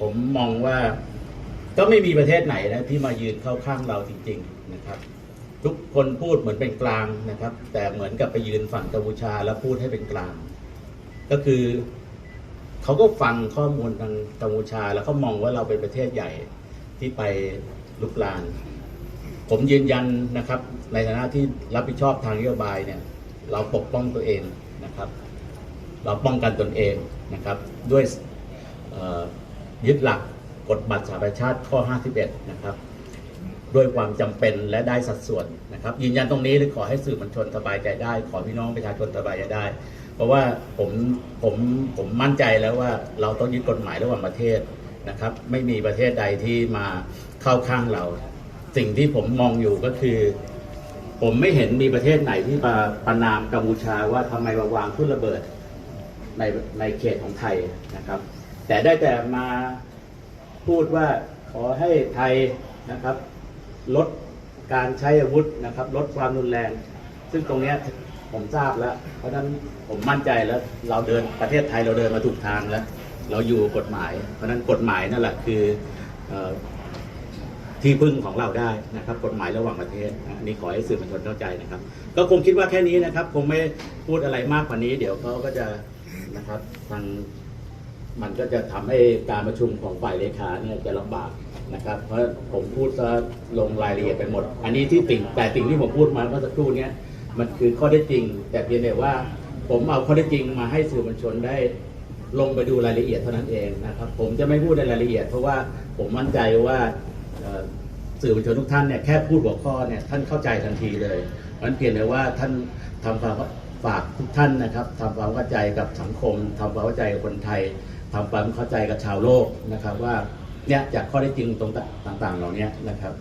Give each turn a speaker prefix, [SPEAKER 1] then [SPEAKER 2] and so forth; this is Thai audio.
[SPEAKER 1] ผมมองว่าก็ไม่มีประเทศไหนนะที่มายืนเข้าข้างเราจริง ๆนะครับ ทุกคนพูดเหมือนเป็นกลางนะครับ แต่เหมือนกับไปยืนฝั่งกัมพูชาแล้วพูดให้เป็นกลาง ก็คือเขาก็ฟังข้อมูลทางกัมพูชา แล้วเขามองว่าเราเป็นประเทศใหญ่ที่ไปลุกลานผมยืนยันนะครับ ในฐานะที่รับผิดชอบทางนโยบายเนี่ย เราปกป้องตัวเองนะครับ เราป้องกันตนเองนะครับ ด้วยเอ่อ ยึดหลักกฎบัตรสหประชาชาติข้อ 51 นะครับ ด้วยความจำเป็นและได้สัดส่วนนะครับ ยืนยันตรงนี้เลยขอให้สื่อมวลชนสบายใจได้ ขอพี่น้องประชาชนสบายใจได้ เพราะว่าผมผมผมมั่นใจแล้วว่าเราต้องยึดกฎหมายระหว่างประเทศนะครับ ไม่มีประเทศใดที่มาเข้าข้างเรา สิ่งที่ผมมองอยู่ก็คือ ผมไม่เห็นมีประเทศไหนที่มาประนามกัมพูชาว่าทำไมมาวางทุ่นระเบิดในในเขตของไทยนะครับ แต่ได้แต่มาพูดว่าขอให้ไทยนะครับ ลดการใช้อาวุธนะครับ ลดความรุนแรง ซึ่งตรงนี้ผมทราบแล้ว เพราะฉะนั้นผมมั่นใจแล้ว เราเดินประเทศไทยเราเดินมาถูกทางแล้ว เราอยู่กฎหมาย เพราะฉะนั้นกฎหมายนั่นแหละคืออที่พึ่งของเราได้นะครับ กฎหมายระหว่างประเทศนะอันนี้ขอให้สื่อมวลชนเข้าใจนะครับ ก็คงคิดว่าแค่นี้นะครับ คงไม่พูดอะไรมากกว่านี้ เดี๋ยวเขาก็จะนะครับทาง มันก็จะทำให้การประชุมของฝ่ายเลขาเนี่ยจะลำบากนะครับ เพราะผมพูดซะลงรายละเอียดไปหมด อันนี้ที่ติ่งแต่สิ่งที่ผมพูดมาเมื่อสักครู่นี้มันคือข้อได้จริง แต่เพียงแต่ว่าผมเอาข้อได้จริงมาให้สื่อมวลชนได้ลงไปดูรายละเอียดเท่านั้นเองนะครับ ผมจะไม่พูดในรายละเอียด เพราะว่าผมมั่นใจว่าสื่อมวลชนทุกท่านเนี่ยแค่พูดหัวข้อเนี่ยท่านเข้าใจทันทีเลยเพราะฉะนั้นเพียงแต่ว่าท่านทำความฝากทุกท่านนะครับทำความเข้าใจกับสังคมทำความเข้าใจกับคนไทย ทำความเข้าใจกับชาวโลกนะครับว่าเนี่ยจากข้อได้จริงตรงต่างๆเหล่านี้นะครับ